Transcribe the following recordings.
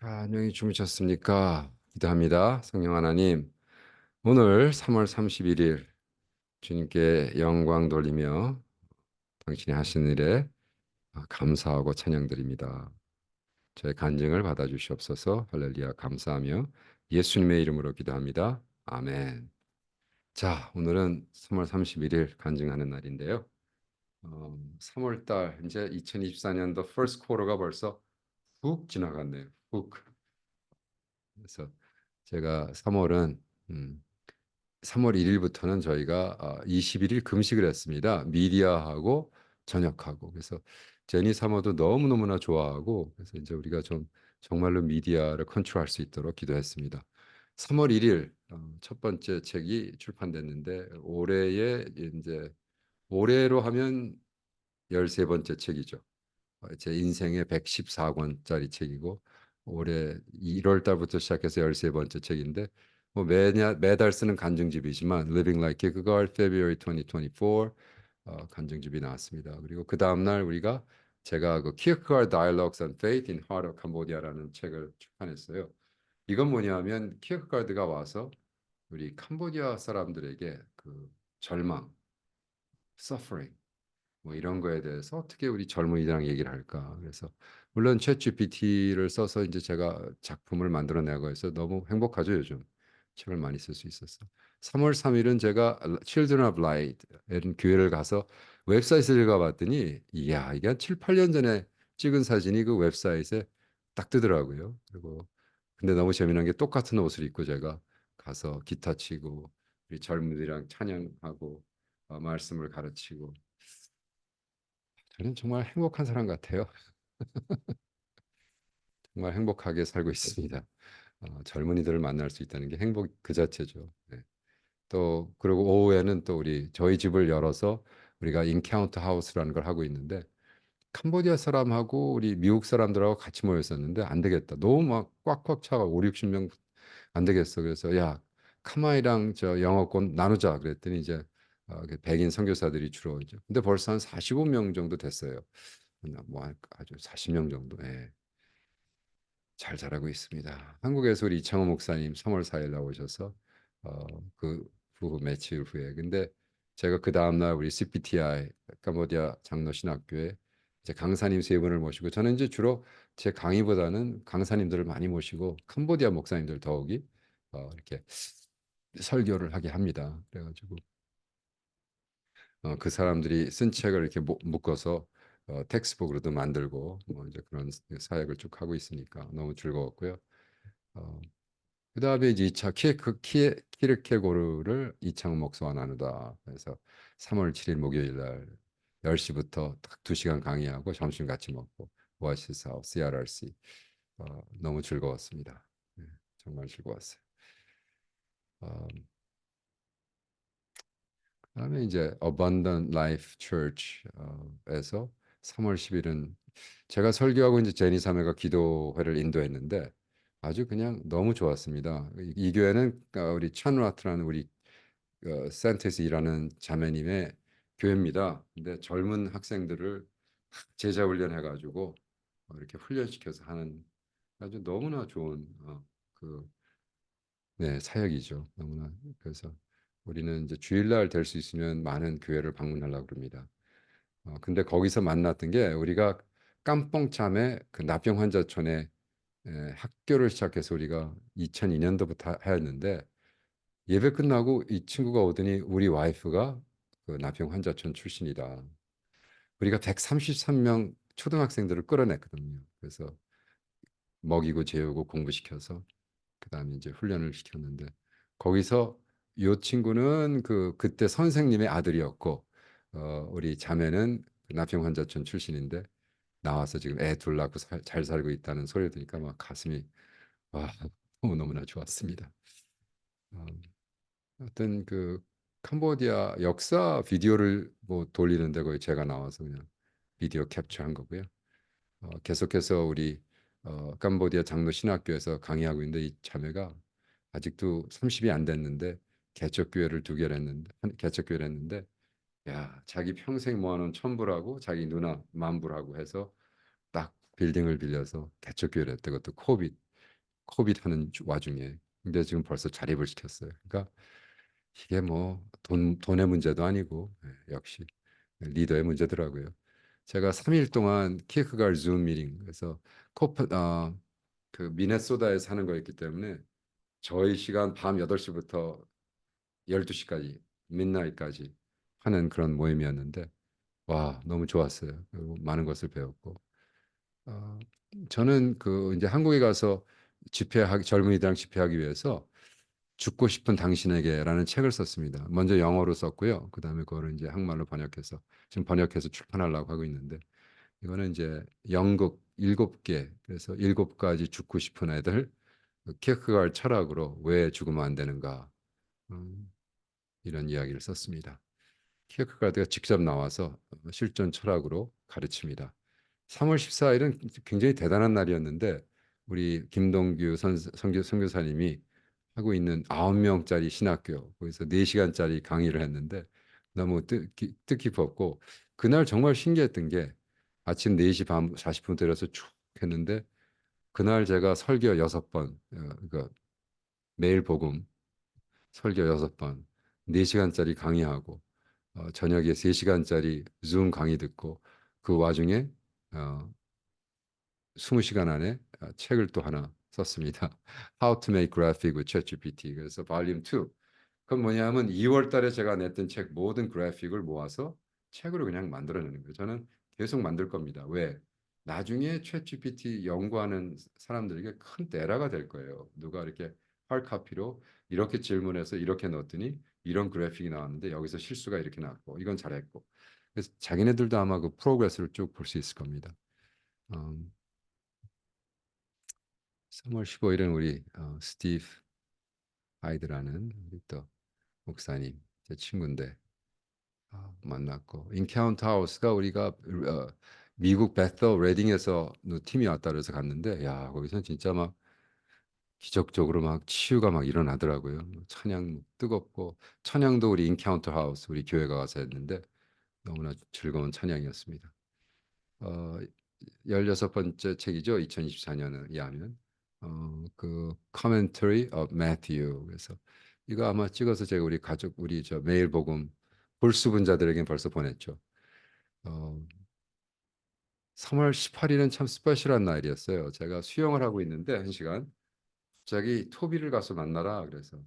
자, 안녕히 주무셨습니까? 기도합니다. 성령 하나님, 오늘 3월 31일 주님께 영광 돌리며 당신이 하신 일에 감사하고 찬양드립니다. 저의 간증을 받아주시옵소서 할렐루야 감사하며 예수님의 이름으로 기도합니다. 아멘. 자, 오늘은 3월 31일 간증하는 날인데요. 어, 3월 달 이제 2024년도 first quarter가 벌써 훅 지나갔네요. 훅. 그래서 제가 3월은 음, 3월 1일부터는 저희가 아, 21일 금식을 했습니다. 미디어하고 저녁하고 그래서 제니 사모도 너무 너무나 좋아하고 그래서 이제 우리가 좀 정말로 미디어를 컨트롤할 수 있도록 기도했습니다. 3월 1일 어, 첫 번째 책이 출판됐는데 올해의 이제 올해로 하면 13번째 책이죠. 어, 제 인생의 114권짜리 책이고 올해 1월 달부터 시작해서 13번째 책인데 뭐 매년 매달 쓰는 간증집이지만 Living Like Kierkegaard February 2024 어, 간증집이 나왔습니다. 그리고 그 다음 날 우리가 제가 그 Kierkegaard Dialogues on Faith in Heart of Cambodia라는 책을 출판했어요. 이건 뭐냐면 키어크가드가 와서 우리 캄보디아 사람들에게 그 절망, suffering 뭐 이런 거에 대해서 어떻게 우리 젊은이들랑 얘기를 할까? 그래서 물론 챗GPT를 써서 이제 제가 작품을 만들어내고 해서 너무 행복하죠 요즘 책을 많이 쓸 수 있어서 3월 3일은 제가 Children of Light 이런 교회를 가서 웹사이트를 가봤더니 이야 이게 한 7, 8년 전에 찍은 사진이 그 웹사이트에 딱 뜨더라고요. 그리고 근데 너무 재미난 게 똑같은 옷을 입고 제가 가서 기타 치고 우리 젊은이랑 찬양하고 어, 말씀을 가르치고 저는 정말 행복한 사람 같아요. 정말 행복하게 살고 있습니다. 어, 젊은이들을 만날 수 있다는 게 행복 그 자체죠. 네. 또 그리고 오후에는 또 우리 저희 집을 열어서 우리가 인카운트 하우스라는 걸 하고 있는데 캄보디아 사람하고 우리 미국 사람들하고 같이 모였었는데 안 되겠다. 너무 막 꽉꽉 차가 5, 60명 안 되겠어. 그래서 야 카마이랑 저 영어권 나누자 그랬더니 이제 어, 그 백인 선교사들이 주로 이제 근데 벌써 한 45명 정도 됐어요. 뭐 아주 40명 정도. 예. 잘 자라고 있습니다. 한국에서 우리 이창호 목사님 3월 4일 나오셔서 어, 그 후후 며칠 후에 근데 제가 그 다음 날 우리 CPTI 캄보디아 장로신학교에 이제 강사님 세 분을 모시고 저는 이제 주로 제 강의보다는 강사님들을 많이 모시고 캄보디아 목사님들 더욱이 어, 이렇게 설교를 하게 합니다. 그래가지고 어, 그 사람들이 쓴 책을 이렇게 모- 묶어서 어, 텍스트북으로도 만들고 뭐 이제 그런 사역을 쭉 하고 있으니까 너무 즐거웠고요. 어, 그 다음에 이제 2차 키에크, 키에, 키르케고르를 이창훈 목사와 나누다. 그래서 3월 7일 목요일 날 10시부터 딱 2시간 강의하고 점심 같이 먹고 오아시스 하우스 CRRC 어, 너무 즐거웠습니다. 네, 정말 즐거웠어요. 어, 그다음에 이제 Abundant Life Church에서 3월 10일은 제가 설교하고 이제 제니 사매가 기도회를 인도했는데 아주 그냥 너무 좋았습니다. 이, 이 교회는 어, 우리 찬라트라는 우리 어, 센터에서 일하는 자매님의 교회입니다. 근데 젊은 학생들을 제자 훈련해 가지고 어, 이렇게 훈련시켜서 하는 아주 너무나 좋은 어, 그 네, 사역이죠. 너무나 그래서 우리는 이제 주일날 될 수 있으면 많은 교회를 방문하려고 그럽니다. 어, 근데 거기서 만났던 게 우리가 깜뽕참에 그 납병 환자촌에 에, 학교를 시작해서 우리가 2002년도부터 하였는데 예배 끝나고 이 친구가 오더니 우리 와이프가 그 납병 환자촌 출신이다. 우리가 133명 초등학생들을 끌어냈거든요. 그래서 먹이고 재우고 공부시켜서 그다음에 이제 훈련을 시켰는데 거기서 이 친구는 그 그때 선생님의 아들이었고 어, 우리 자매는 그 납병 환자촌 출신인데 나와서 지금 애 둘 낳고 살, 잘 살고 있다는 소리 들으니까 막 가슴이 와 너무 너무나 좋았습니다. 어, 어떤 그 캄보디아 역사 비디오를 뭐 돌리는데 거기 제가 나와서 그냥 비디오 캡처한 거고요. 어, 계속해서 우리 어, 캄보디아 장로 신학교에서 강의하고 있는데 이 자매가 아직도 30이 안 됐는데 개척교회를 두 개를 했는데 한- 개척교회를 했는데 야 자기 평생 모아놓은 천불하고 자기 누나 만불하고 해서 딱 빌딩을 빌려서 개척교회를 했대 그것도 코빗 코비드 하는 주- 와중에. 근데 지금 벌써 자립을 시켰어요. 그러니까 이게 뭐 돈, 돈의 문제도 아니고 예, 역시 리더의 문제더라고요. 제가 3일 동안 키크갈 줌 미팅 그래서 코프 어, 그 미네소다에 사는 거였기 때문에 저희 시간 밤 8시부터 12시까지 midnight까지 하는 그런 모임이었는데 와 너무 좋았어요. 그리고 많은 것을 배웠고 어, 저는 그 이제 한국에 가서 집회하기 젊은이들랑 집회하기 위해서 죽고 싶은 당신에게라는 책을 썼습니다. 먼저 영어로 썼고요. 그 다음에 그거를 이제 한국말로 번역해서 지금 번역해서 출판하려고 하고 있는데 이거는 이제 영국 일곱 개 그래서 일곱 가지 죽고 싶은 애들 키크가르 철학으로 왜 죽으면 안 되는가 음, 이런 이야기를 썼습니다. 키크가르가 직접 나와서 실존 철학으로 가르칩니다. 3월 14일은 굉장히 대단한 날이었는데 우리 김동규 선, 선교, 선교사님이 하고 있는 9명짜리 신학교 거기서 4시간짜리 강의를 했는데 너무 뜻깊, 뜻깊었고 그날 정말 신기했던 게 아침 4시 반 40분 때려서 쭉 했는데 그날 제가 설교 6번 어, 그러니까 매일 복음 설교 6번 4시간짜리 강의하고 어, 저녁에 3시간짜리 줌 강의 듣고 그 와중에 어, 20시간 안에 어, 책을 또 하나 썼습니다. How to make graphic with ChatGPT. 그래서 볼륨 2. 그건 뭐냐면 2월 달에 제가 냈던 책 모든 그래픽을 모아서 책으로 그냥 만들어내는 거예요. 저는 계속 만들 겁니다. 왜? 나중에 챗GPT 연구하는 사람들에게 큰 대라가 될 거예요. 누가 이렇게 헐 카피로 이렇게 질문해서 이렇게 넣었더니 이런 그래픽이 나왔는데 여기서 실수가 이렇게 나왔고 이건 잘했고 그래서 자기네들도 아마 그 프로그레스를 쭉 볼 수 있을 겁니다. 음, 3월 15일은 우리 어, 스티브 하이드라는 우리 또 목사님 제 친구인데 아, 만났고 인카운트 하우스가 우리가 어, 미국 베터 레딩에서 팀이 왔다 그래서 갔는데 야 거기서 진짜 막 기적적으로 막 치유가 막 일어나더라고요. 찬양 뜨겁고 찬양도 우리 인카운트 하우스 우리 교회가 가서 했는데 너무나 즐거운 찬양이었습니다. 어, 16번째 책이죠. 2024년을 이하면 어, 그 Commentary of Matthew 그래서 이거 아마 찍어서 제가 우리 가족 우리 저 매일 복음 불수분자들에게 벌써 보냈죠. 어, 3월 18일은 참 스페셜한 날이었어요. 제가 수영을 하고 있는데 한 시간 갑자기 토비를 가서 만나라 그래서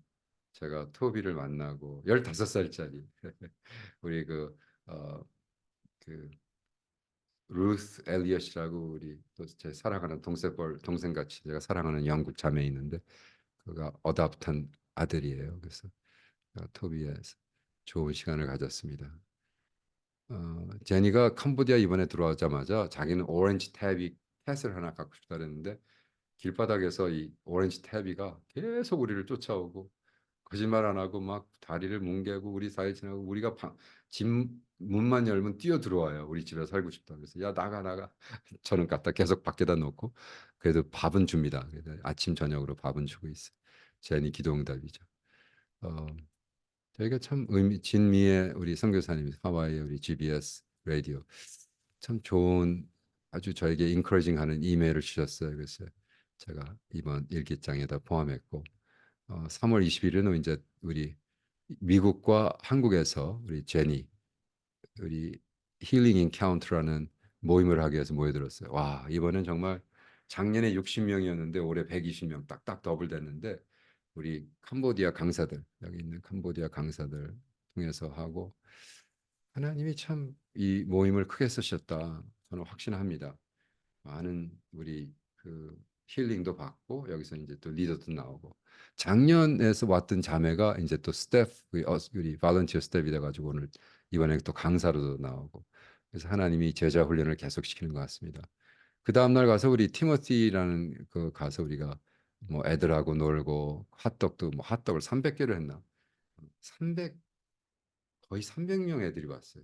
제가 토비를 만나고 15살짜리 우리 그 어, 그 루스 엘리엇이라고 우리 또 제 사랑하는 동생뻘 동생같이 제가 사랑하는 영국 자매 있는데 그가 어답한 아들이에요. 그래서 토비에서 좋은 시간을 가졌습니다. 어, 제니가 캄보디아 이번에 들어오자마자 자기는 오렌지 탭이 캣을 하나 갖고 싶다 그랬는데 길바닥에서 이 오렌지 탭이가 계속 우리를 쫓아오고 거짓말 안 하고 막 다리를 뭉개고 우리 사이 지나고 우리가 방, 집 문만 열면 뛰어 들어와요. 우리 집에 살고 싶다. 그래서 야 나가 나가. 저는 갖다 계속 밖에다 놓고 그래도 밥은 줍니다. 아침 저녁으로 밥은 주고 있어요. 제니 기도응답이죠. 어, 저희가 참 의미 진미의 우리 선교사님 하와이 우리 GBS 라디오 참 좋은 아주 저에게 인커리징하는 이메일을 주셨어요. 그래서 제가 이번 일기장에다 포함했고 어, 3월 21일은 이제 우리 미국과 한국에서 우리 제니 우리 힐링 인카운트라는 모임을 하기 위해서 모여들었어요. 와 이번엔 정말 작년에 60명이었는데 올해 120명 딱딱 더블 됐는데 우리 캄보디아 강사들 여기 있는 캄보디아 강사들 통해서 하고 하나님이 참 이 모임을 크게 쓰셨다 저는 확신합니다. 많은 우리 그 힐링도 받고 여기서 이제 또 리더도 나오고 작년에서 왔던 자매가 이제 또 스태프 우리, 어, 우리 발런티어 스태프이 돼가지고 오늘 이번에 또 강사로도 나오고 그래서 하나님이 제자 훈련을 계속 시키는 것 같습니다. 그 다음 날 가서 우리 티모티라는 그 가서 우리가 뭐 애들하고 놀고 핫떡도 뭐 핫떡을 300개를 했나? 300 거의 300명 애들이 왔어요.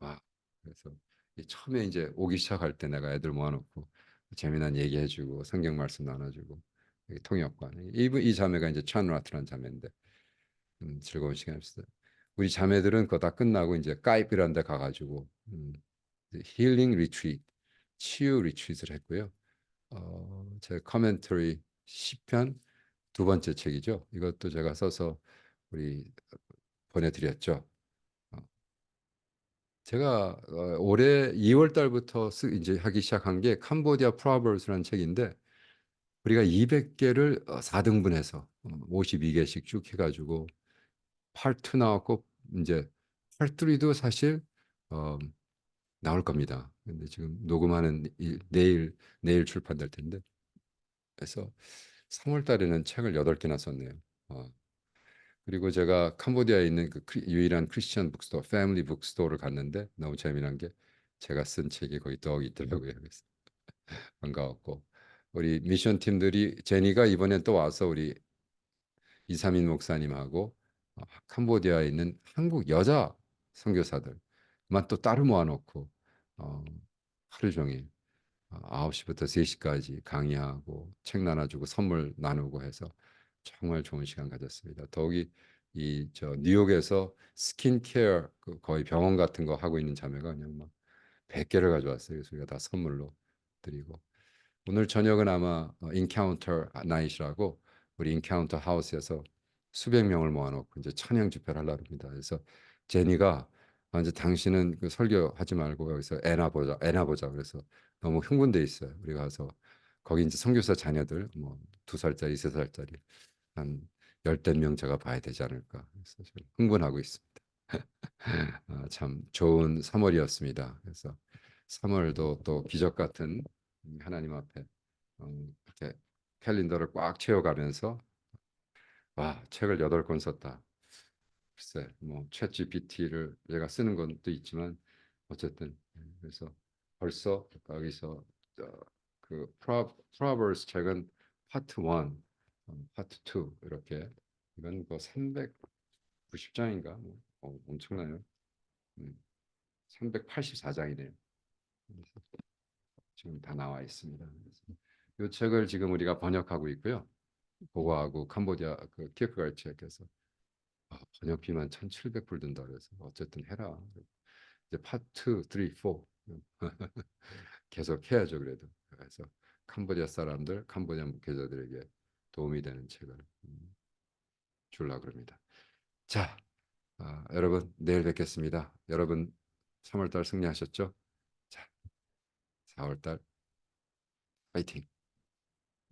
와 그래서 이 처음에 이제 오기 시작할 때 내가 애들 모아놓고 재미난 얘기해주고 성경 말씀 나눠주고 통역관 이분 이 자매가 이제 찬라트라는 자매인데 음, 즐거운 시간이었어요. 우리 자매들은 그거 다 끝나고 이제 까이프라는 데 가가지고 음, 힐링 리트릿 치유 리트릿을 했고요. 어, 제 커멘터리 시편 두 번째 책이죠. 이것도 제가 써서 우리 보내드렸죠. 어, 제가 어, 올해 2월 달부터 쓰, 이제 하기 시작한 게 캄보디아 프로버스라는 책인데 우리가 200개를 4등분해서 52개씩 쭉 해가지고 파트 나왔고 이제 파트리도 사실 어, 나올 겁니다. 근데 지금 녹음하는 이, 내일 내일 출판될 텐데 그래서 3월 달에는 책을 8개나 썼네요. 어. 그리고 제가 캄보디아에 있는 그 유일한 크리스천 북스토어, 패밀리 북스토어를 갔는데 너무 재미난 게 제가 쓴 책이 거기 더 있더라고요. 그래서 반가웠고 우리 미션 팀들이 제니가 이번에 또 와서 우리 이삼인 목사님하고 어, 캄보디아에 있는 한국 여자 선교사들만 또 따로 모아놓고 어, 하루 종일 어, 9시부터 3시까지 강의하고 책 나눠주고 선물 나누고 해서 정말 좋은 시간 가졌습니다. 더욱이 이 저 뉴욕에서 스킨케어 그 거의 병원 같은 거 하고 있는 자매가 그냥 막 100개를 가져왔어요. 그래서 우리가 다 선물로 드리고 오늘 저녁은 아마 인카운터 나잇이라고 우리 인카운터 하우스에서 수백 명을 모아놓고 이제 찬양 집회를 하려고 합니다. 그래서 제니가 아, 이제 당신은 그 설교하지 말고 여기서 애나 보자, 애나 보자. 그래서 너무 흥분돼 있어요. 우리 가서 거기 이제 선교사 자녀들 뭐 두 살짜리, 세 살짜리 한 열댓 명 제가 봐야 되지 않을까. 그래서 지금 흥분하고 있습니다. 아, 참 좋은 3월이었습니다. 그래서 3월도 또 기적 같은 하나님 앞에 음, 이렇게 캘린더를 꽉 채워가면서 와 책을 여덟 권 썼다. 글쎄 뭐챗 GPT를 내가 쓰는 것도 있지만 어쨌든 그래서 벌써 여기서 어, 그 프로 프로버스 책은 파트 1, 어, 파트 2 이렇게 이건 뭐 390장인가 뭐 어, 엄청나요. 음, 384장이네요. 지금 다 나와 있습니다. 이 책을 지금 우리가 번역하고 있고요. 그거하고 캄보디아 그 키프갈 책에서 아, 번역비만 1,700불 든다 그래서 어쨌든 해라. 이제 파트 3, 4 계속 해야죠 그래도. 그래서 캄보디아 사람들, 캄보디아 목회자들에게 도움이 되는 책을 음, 줄라 그럽니다. 자, 아, 여러분 내일 뵙겠습니다. 여러분 3월달 승리하셨죠? 자, 4월달 파이팅!